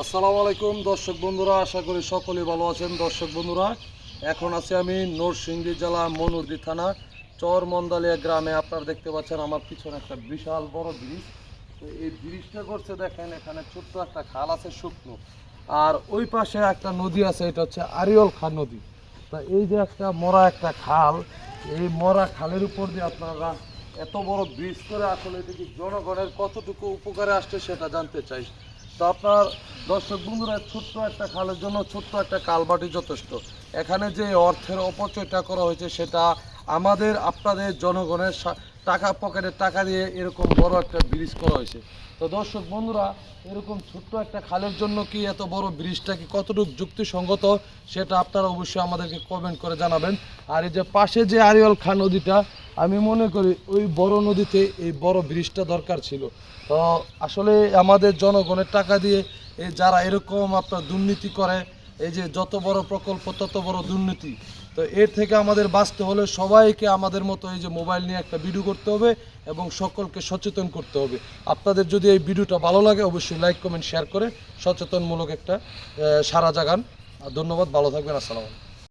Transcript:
আসসালামু আলাইকুম, দর্শক বন্ধুরা, আশা করি সকলে ভালো আছেন। দর্শক বন্ধুরা, এখন আছি আমি নরসিংদী জেলা মনুরদি থানা চর মন্দালিয়া গ্রামে। আপনারা দেখতে পাচ্ছেন আমার পিছনে একটা বিশাল বড় ব্রিজ। তো এই ব্রিজটা করছে দেখেন, এখানে ছোট্ট একটা খাল আছে শুকনো। আর ওই পাশে একটা নদী আছে, এটা হচ্ছে আরিয়ল খা নদী। তা এই যে একটা মরা একটা খাল, এই মরা খালের উপর দিয়ে আপনারা এত বড় ব্রিজ করে আসলে এটা কি জনগণের কতটুকু উপকারে আসছে সেটা জানতে চাই। তো আপনার দর্শক বন্ধুরা, ছোট্ট একটা খালের জন্য ছোট্ট একটা কালবাটি যথেষ্ট। এখানে যে অর্থের অপচয়টা করা হয়েছে, সেটা আমাদের, আপনাদের জনগণের টাকা পকেটের টাকা দিয়ে এরকম বড় একটা ব্রিজ করা হয়েছে। তো দর্শক বন্ধুরা, এরকম ছোট্ট একটা খালের জন্য কি এত বড় ব্রিজটা কি কতটুকু যুক্তিসঙ্গত, সেটা আপনারা অবশ্যই আমাদেরকে কমেন্ট করে জানাবেন। আর এই যে পাশে যে আরিয়াল খা নদীটা আমি মনে করি ওই বড় নদীতে এই বড় ব্রিজটা দরকার ছিল। তো আসলে আমাদের জনগণের টাকা দিয়ে এই যারা এরকম আপনার দুর্নীতি করে, এই যে যত বড় প্রকল্প, তত বড় দুর্নীতি, তো এর থেকে আমাদের বাঁচতে হলে সবাইকে আমাদের মতো এই যে মোবাইল নিয়ে একটা ভিডিও করতে হবে এবং সকলকে সচেতন করতে হবে। আপনাদের যদি এই ভিডিওটা ভালো লাগে, অবশ্যই লাইক, কমেন্ট, শেয়ার করে সচেতনমূলক একটা সারা জাগান। ধন্যবাদ, ভালো থাকবেন, আসসালামু